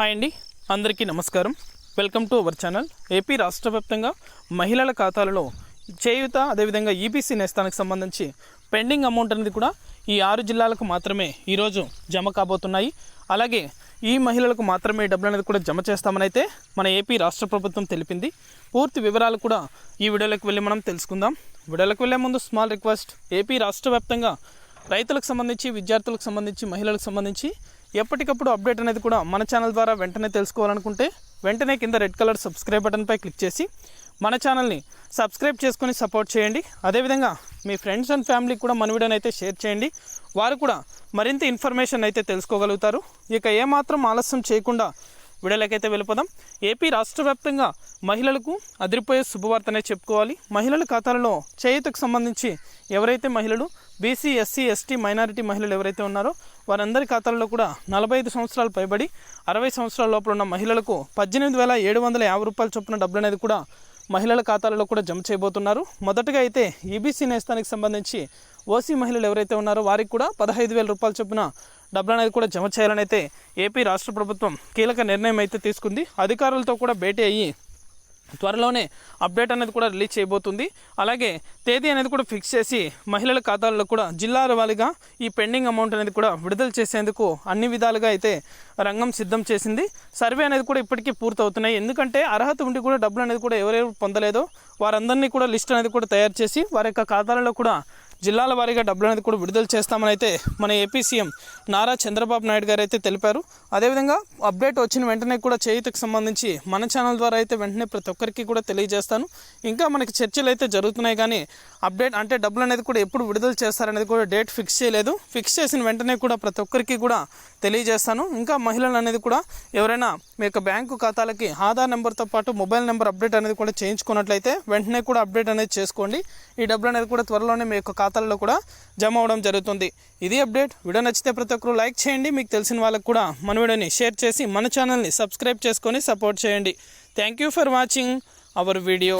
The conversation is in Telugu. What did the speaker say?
హాయ్ అండి. అందరికీ నమస్కారం. Welcome to our channel. AP రాష్ట్ర వ్యాప్తంగా మహిళల ఖాతాలలో చేయుత అదేవిధంగా ఈబీసీ నేస్తానికి సంబంధించి పెండింగ్ అమౌంట్ అనేది కూడా ఈ ఆరు జిల్లాలకు మాత్రమే ఈరోజు జమ కాబోతున్నాయి. అలాగే ఈ మహిళలకు మాత్రమే డబ్బులు అనేది కూడా జమ చేస్తామని అయితే మన ఏపీ రాష్ట్ర ప్రభుత్వం తెలిపింది. పూర్తి వివరాలు కూడా ఈ వీడియోలోకి వెళ్ళి మనం తెలుసుకుందాం. వీడియోలోకి వెళ్ళే ముందు స్మాల్ రిక్వెస్ట్. ఏపీ రాష్ట్ర వ్యాప్తంగా రైతులకు సంబంధించి విద్యార్థులకు సంబంధించి మహిళలకు సంబంధించి ఎప్పటికప్పుడు అప్డేట్ అనేది కూడా మన ఛానల్ ద్వారా వెంటనే తెలుసుకోవాలనుకుంటే వెంటనే కింద రెడ్ కలర్ సబ్స్క్రైబ్ బటన్పై క్లిక్ చేసి మన ఛానల్ని సబ్స్క్రైబ్ చేసుకొని సపోర్ట్ చేయండి. అదేవిధంగా మీ ఫ్రెండ్స్ అండ్ ఫ్యామిలీకి కూడా మన వీడియోని అయితే షేర్ చేయండి. వారు కూడా మరింత ఇన్ఫర్మేషన్ అయితే తెలుసుకోగలుగుతారు. ఇక ఏమాత్రం ఆలస్యం చేయకుండా విడలకైతే వెళ్ళిపోదాం. ఏపీ రాష్ట్ర వ్యాప్తంగా మహిళలకు అదిరిపోయే శుభవార్తనే చెప్పుకోవాలి. మహిళల ఖాతాలలో చేయుతకు సంబంధించి ఎవరైతే మహిళలు బీసీ ఎస్సీ ఎస్టీ మైనారిటీ మహిళలు ఎవరైతే ఉన్నారో వారందరి ఖాతాల్లో కూడా నలభై ఐదు సంవత్సరాలు పైబడి అరవై సంవత్సరాల లోపల ఉన్న మహిళలకు పద్దెనిమిది వేల ఏడు వందల యాభై రూపాయలు చొప్పున డబ్బులు అనేది కూడా మహిళల ఖాతాలలో కూడా జమ చేయబోతున్నారు. మొదటగా అయితే ఈబీసీ నేస్తానికి సంబంధించి ఓసీ మహిళలు ఎవరైతే ఉన్నారో వారికి కూడా పదహైదు వేల రూపాయలు చొప్పున డబ్బులు అనేది కూడా జమ చేయాలని అయితే ఏపీ రాష్ట్ర ప్రభుత్వం కీలక నిర్ణయం అయితే తీసుకుంది. అధికారులతో కూడా భేటీ అయ్యి త్వరలోనే అప్డేట్ అనేది కూడా రిలీజ్ చేయబోతుంది. అలాగే తేదీ అనేది కూడా ఫిక్స్ చేసి మహిళల ఖాతాల్లో కూడా జిల్లాల వారీగా ఈ పెండింగ్ అమౌంట్ అనేది కూడా విడుదల చేసేందుకు అన్ని విధాలుగా అయితే రంగం సిద్ధం చేసింది. సర్వే అనేది కూడా ఇప్పటికీ పూర్తవుతున్నాయి. ఎందుకంటే అర్హత ఉండి కూడా డబ్బులు అనేది కూడా ఎవరెవరు పొందలేదో వారందరినీ కూడా లిస్ట్ అనేది కూడా తయారు చేసి వారి యొక్క ఖాతాలలో కూడా జిల్లాల వారీగా డబ్బులు అనేది కూడా విడుదల చేస్తామని అయితే మన ఏపీ సీఎం నారా చంద్రబాబు నాయుడు గారు అయితే తెలిపారు. అదేవిధంగా అప్డేట్ వచ్చిన వెంటనే కూడా చేయుతకు సంబంధించి మన ఛానల్ ద్వారా అయితే వెంటనే ప్రతి ఒక్కరికి కూడా తెలియజేస్తాను. ఇంకా మనకి చర్చలు అయితే జరుగుతున్నాయి కానీ అప్డేట్ అంటే డబ్బులు అనేది కూడా ఎప్పుడు విడుదల చేస్తారనేది కూడా డేట్ ఫిక్స్ చేయలేదు. ఫిక్స్ చేసిన వెంటనే కూడా ప్రతి ఒక్కరికి కూడా తెలియజేస్తాను. ఇంకా మహిళలు అనేది కూడా ఎవరైనా మీ యొక్క బ్యాంకు ఖాతాలకి ఆధార్ నెంబర్తో పాటు మొబైల్ నెంబర్ అప్డేట్ అనేది కూడా చేయించుకున్నట్లయితే వెంటనే కూడా అప్డేట్ అనేది చేసుకోండి. ఈ డబ్బులు అనేది కూడా త్వరలోనే మీ యొక్క ఖాతాలలో కూడా జమ అవడం జరుగుతుంది. ఇది అప్డేట్. వీడియో నచ్చితే ప్రతి ఒక్కరు లైక్ చేయండి. మీకు తెలిసిన వాళ్ళకు కూడా మన వీడియోని షేర్ చేసి మన ఛానల్ని సబ్స్క్రైబ్ చేసుకొని సపోర్ట్ చేయండి. Thank you for watching our video.